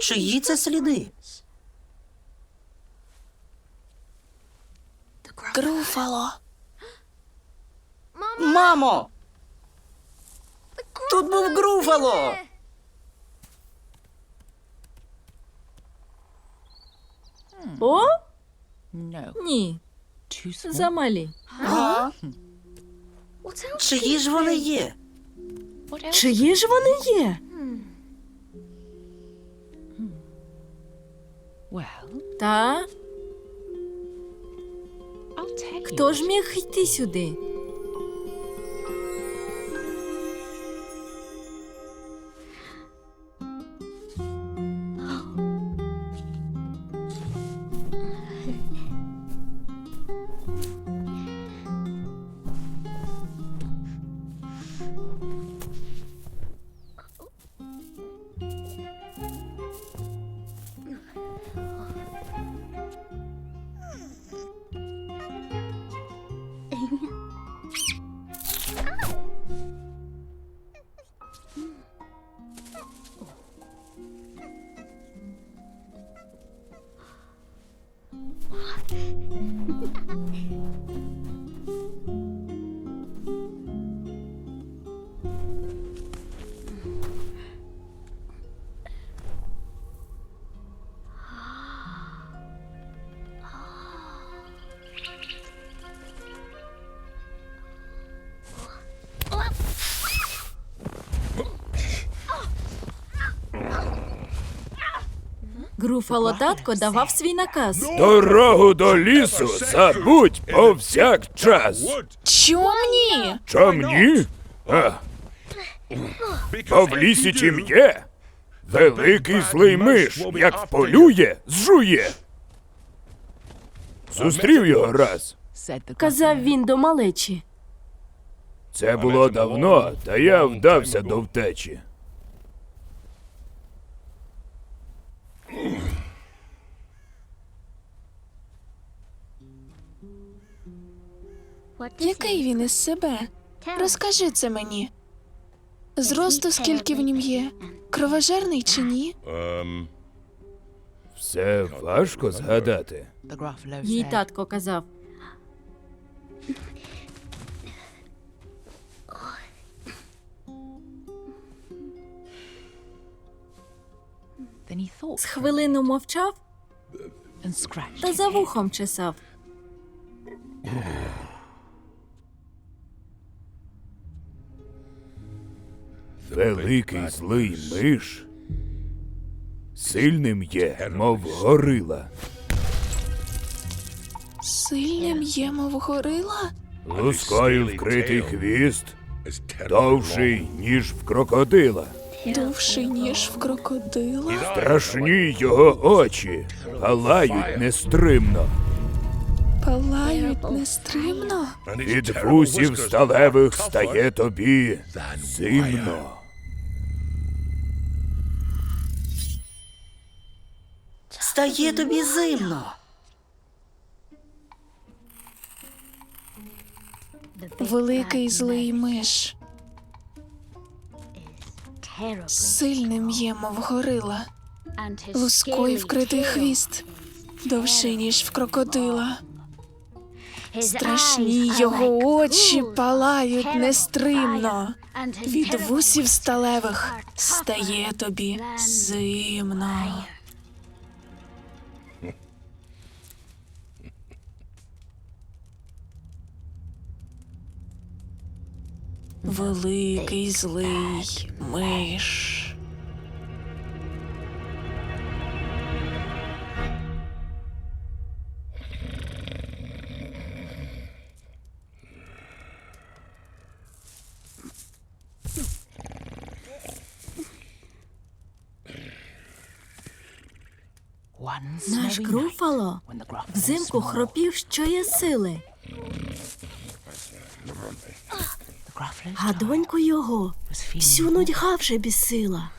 Чиї це сліди? Груфало. Мамо! Тут був Груфало! О? Ні. Замалі. А? Чиї ж вони є? Чиї ж вони є? Та хто ж міг йти сюди? Груфало татко давав свій наказ. Дорогу до лісу забудь повсякчас. Чом ні? Чом ні? А. Бо в лісі чим є? Великий злий миш, як вполює, зжує. Зустрів його раз. Казав він до малечі. Це було давно, та я вдався до втечі. Який він із себе? Розкажи це мені. Зросту скільки в нім є? Кровожерний чи ні? Все важко згадати. Їй татко казав. З хвилину мовчав та за вухом чесав. Великий злий миш. Сильним є, мов горила. Сильним є, мов горила? Лускою вкритий хвіст, довший, ніж в крокодила. Довший, ніж в крокодила? Страшні його очі, палають нестримно. Палають нестримно? Від вусів сталевих стає тобі зимно. Стає тобі зимно. Великий злий миш. Сильним є, мов горила. Лускою вкритий хвіст. Довший, ніж в крокодила. Страшні його очі палають нестримно. Від вусів сталевих стає тобі зимно. Великий злий миш. Наш Груфало взимку хропів, що є сили, а доньку його всю нудьга вже безсила.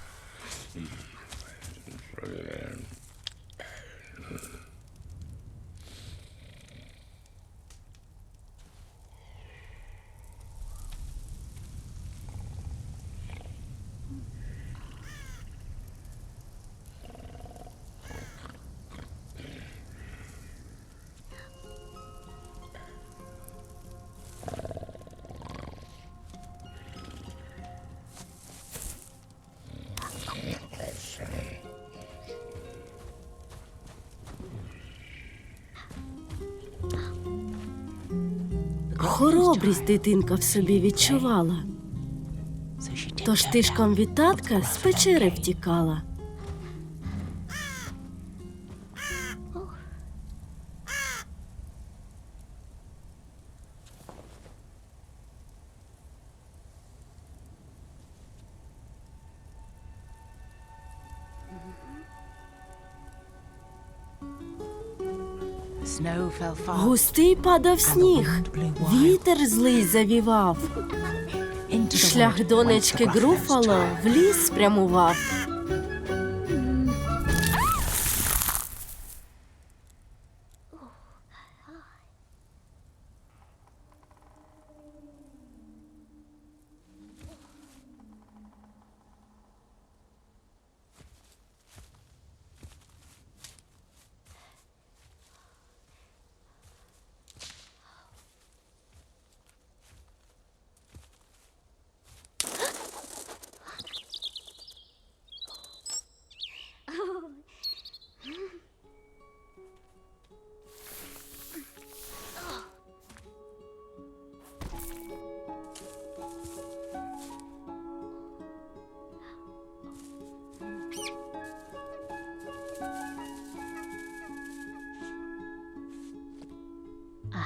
Хоробрість дитинка в собі відчувала. Тож тишком від татка з печери втікала. Густий падав сніг, вітер злий завівав. Шлях донечки Груфало в ліс спрямував.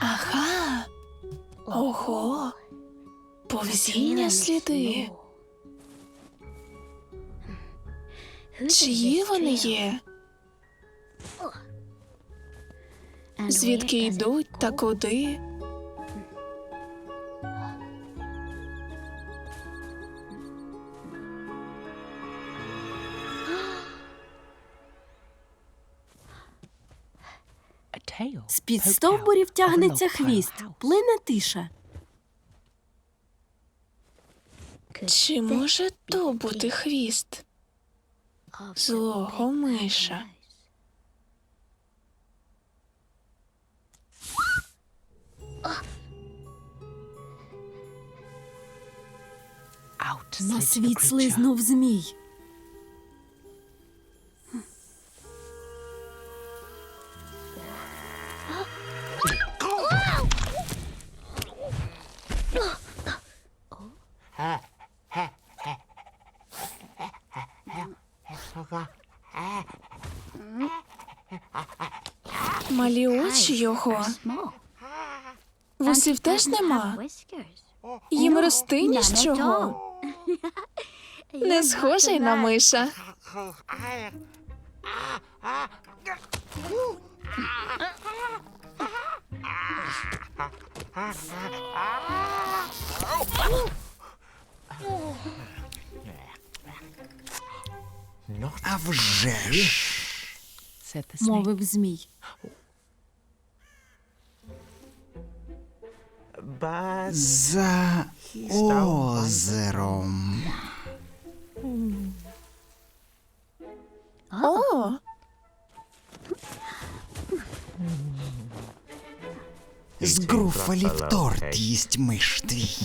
Ага. Ого. Повзіння сліди. Чиї вони є? Звідки йдуть та куди? З-під стовбурів a тягнеться хвіст, плине тиша. Чи може то бути хвіст? Злого миша. На світ слизнув змій. Його. Вусів теж нема. Їм рости ні з чого. Не схожий на миша. А вже ж. мовив змій. За озером. О, З груфалів торт їсть миш твій.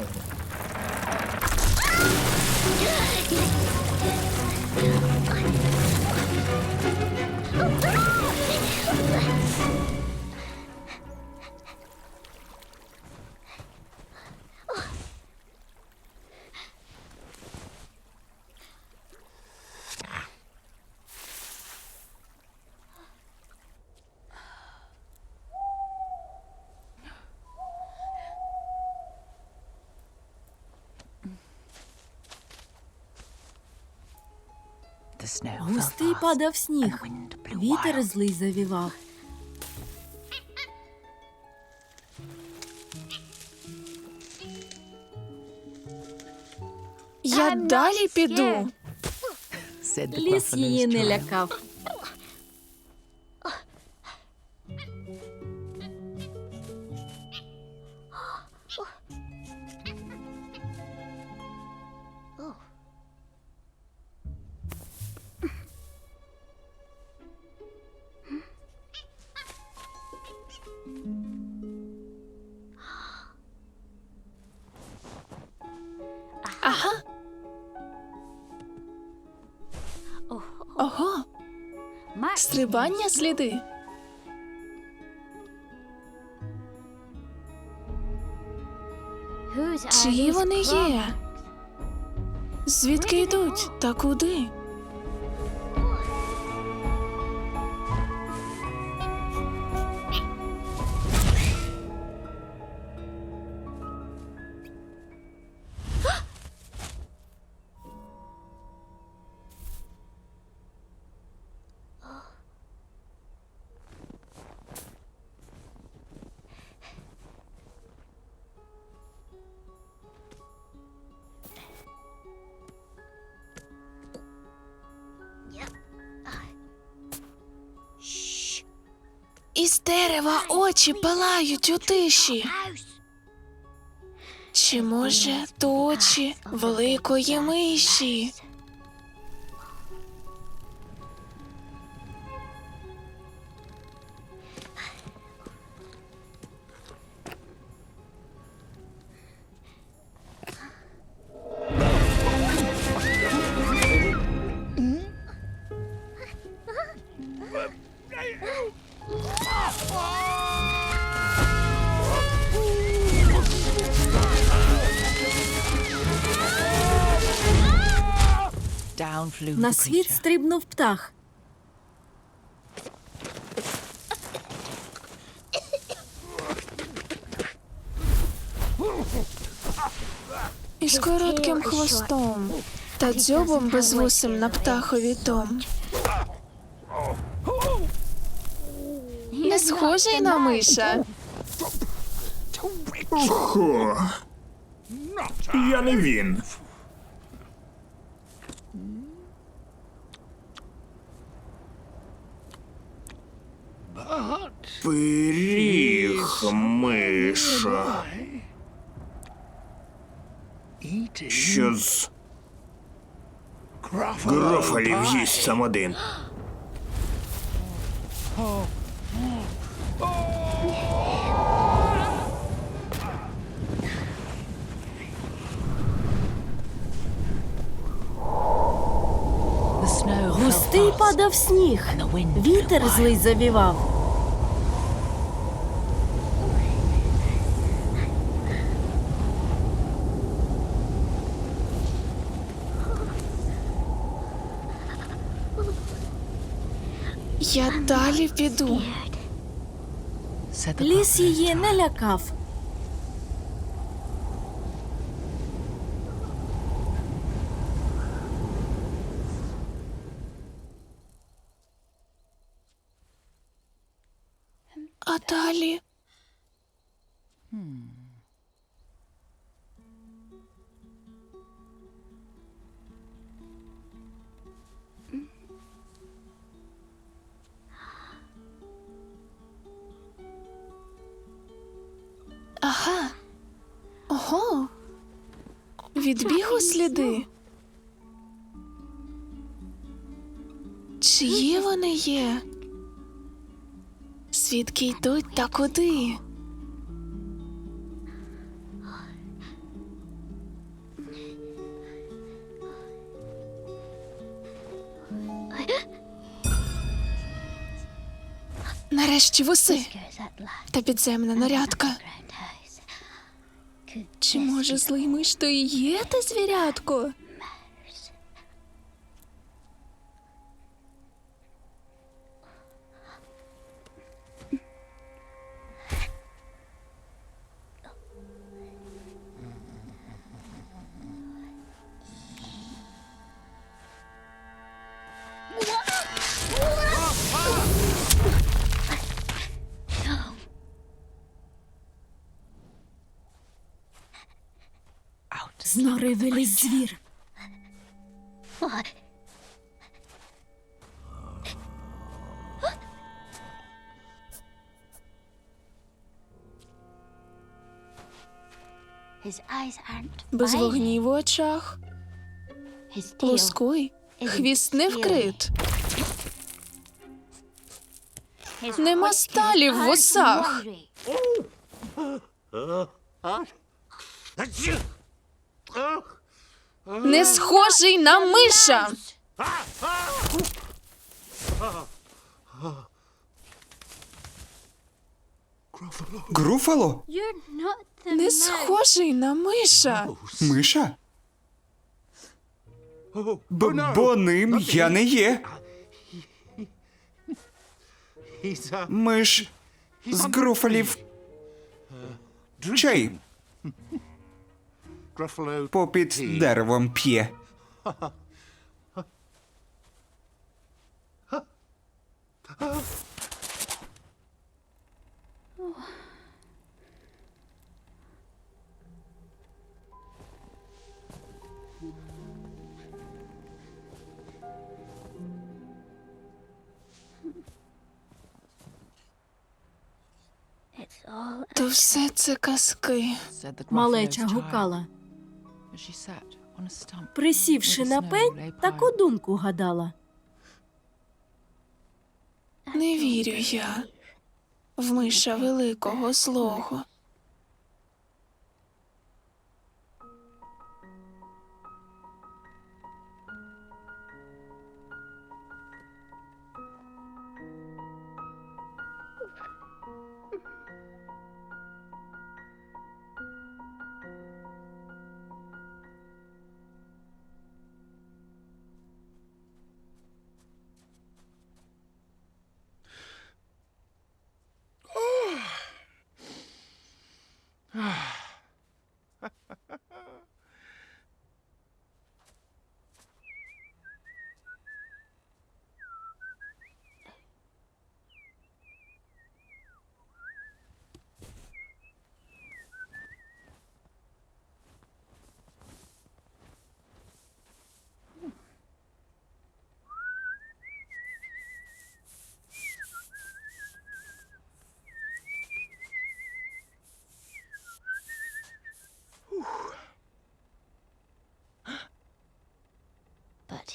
Yeah! Густий падав сніг. Вітер злий завівав. Я далі піду. Ліс її не лякав. Стрибання сліди. Чиї вони є? Звідки йдуть та куди? Із дерева очі палають у тиші. Чи може то очі великої миші? На світ стрибнув птах. Із коротким хвостом та дзьобом безвусим на птахові том. Не схожий на миша. Хо. Я не він. Пиріг, миша. Що з грофалів їсть сам один. Падав сніг. Вітер злий завівав. Я далі піду. Ліс її не лякав. А далі. Ага. Ого. Відбігу сліди. Чиї вони є? Звідки йдуть та куди? Нарешті вуси та підземна нарядка. Чи може злий миш то і є те звірятко? Виліз звір. Без вогні в очах. Лускуй. Хвіст не вкрит. Нема сталі в вусах. Не схожий на миша. Груфало? Не схожий на миша. Миша? Б- бо ним я не є. Миш з груфалів. Чай попід деревом п'є. То все це казки. Малеча гукала. Присівши на пень, таку думку гадала. Не вірю я в миша великого злого.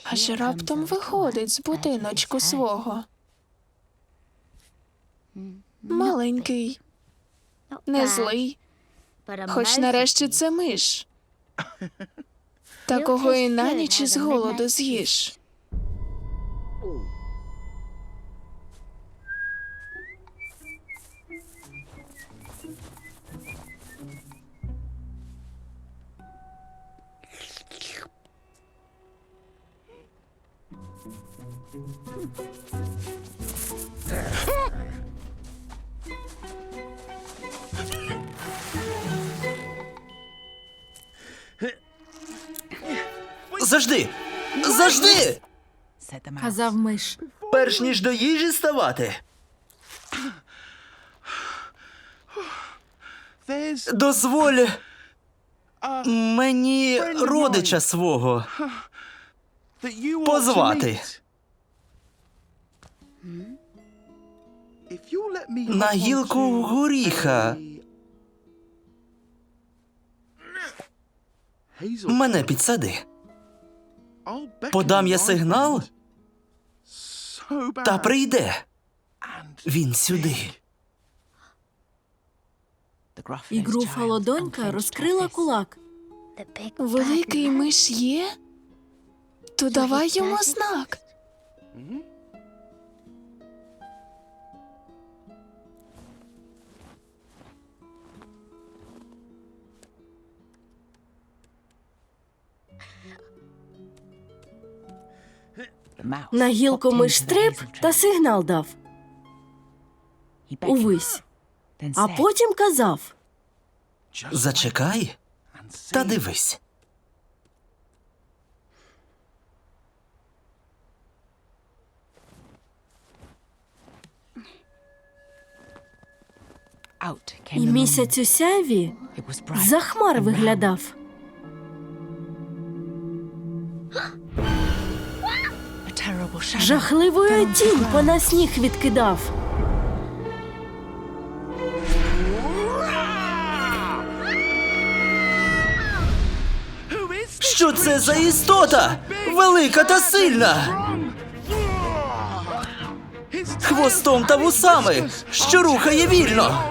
Аж раптом виходить з будиночку свого. Маленький, не злий, хоч нарешті це миш. Такого і на ніч із голоду з'їш. Завжди! Завжди! Казав миш. Перш ніж до їжі ставати. Дозволь мені родича свого позвати. На гілку горіха мене підсади. Подам я сигнал, та прийде він сюди. І Груфало child донька розкрила кулак. Великий миш є? То давай йому знак. На гілку миш стриб та сигнал дав. Увись. А потім казав. Зачекай та дивись. І місяць у bright за хмар виглядав. Shadow. Жахливою тінь по нас сніг відкидав. Що це за істота? Велика та сильна. Хвостом та вусами, що рухає вільно.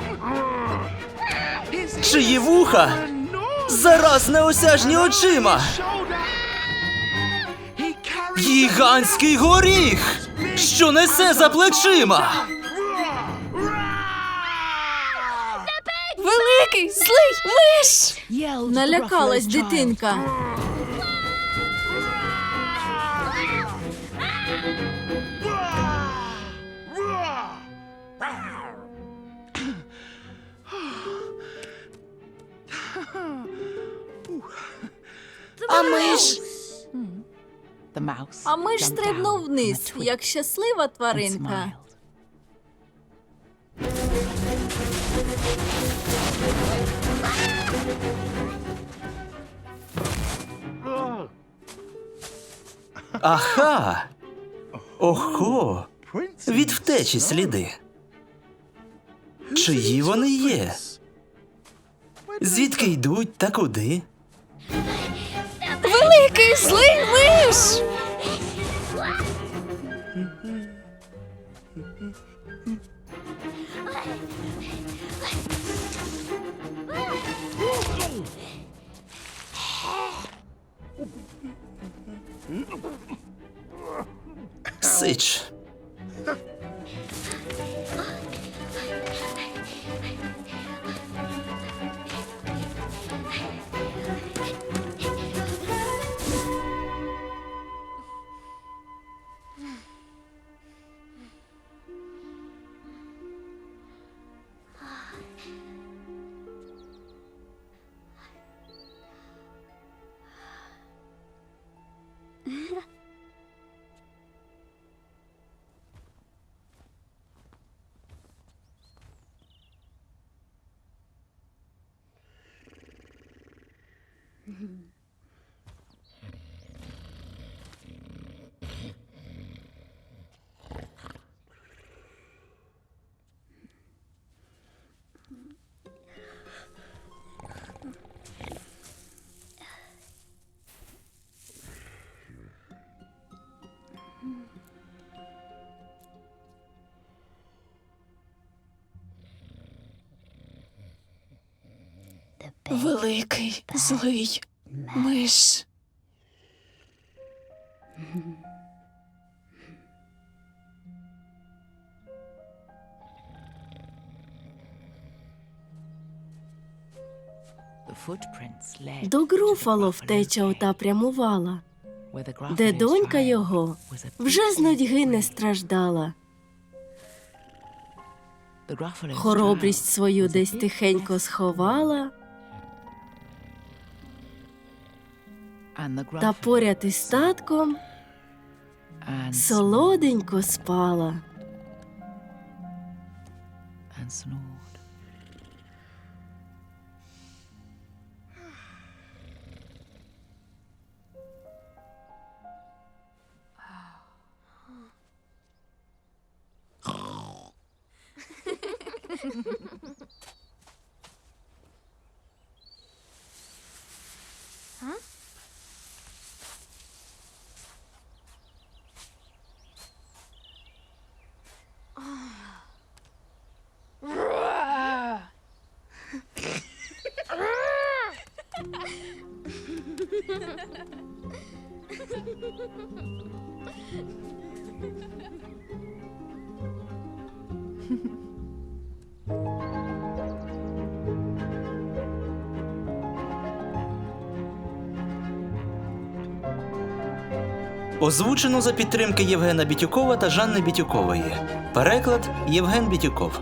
Чиї вуха? Зараз неосяжні очима. Гігантський горіх, що несе за плечима. Великий злий миш! Налякалась дитинка. А миш? The mouse. А миш jumped стрибнув вниз, як щаслива тваринка. Аха. Охо. Від втечі сліди. Чиї вони є? Звідки йдуть та куди? Великий злий миш! Сич. Великий злий footprints led До Груфало втеча ота прямувала, де донька його вже з нудьги не страждала. Хоробрість свою десь тихенько сховала, та поряд із статком солоденько спала. Озвучено за підтримки Євгена Бітюкова та Жанни Бітюкової. Переклад Євген Бітюков.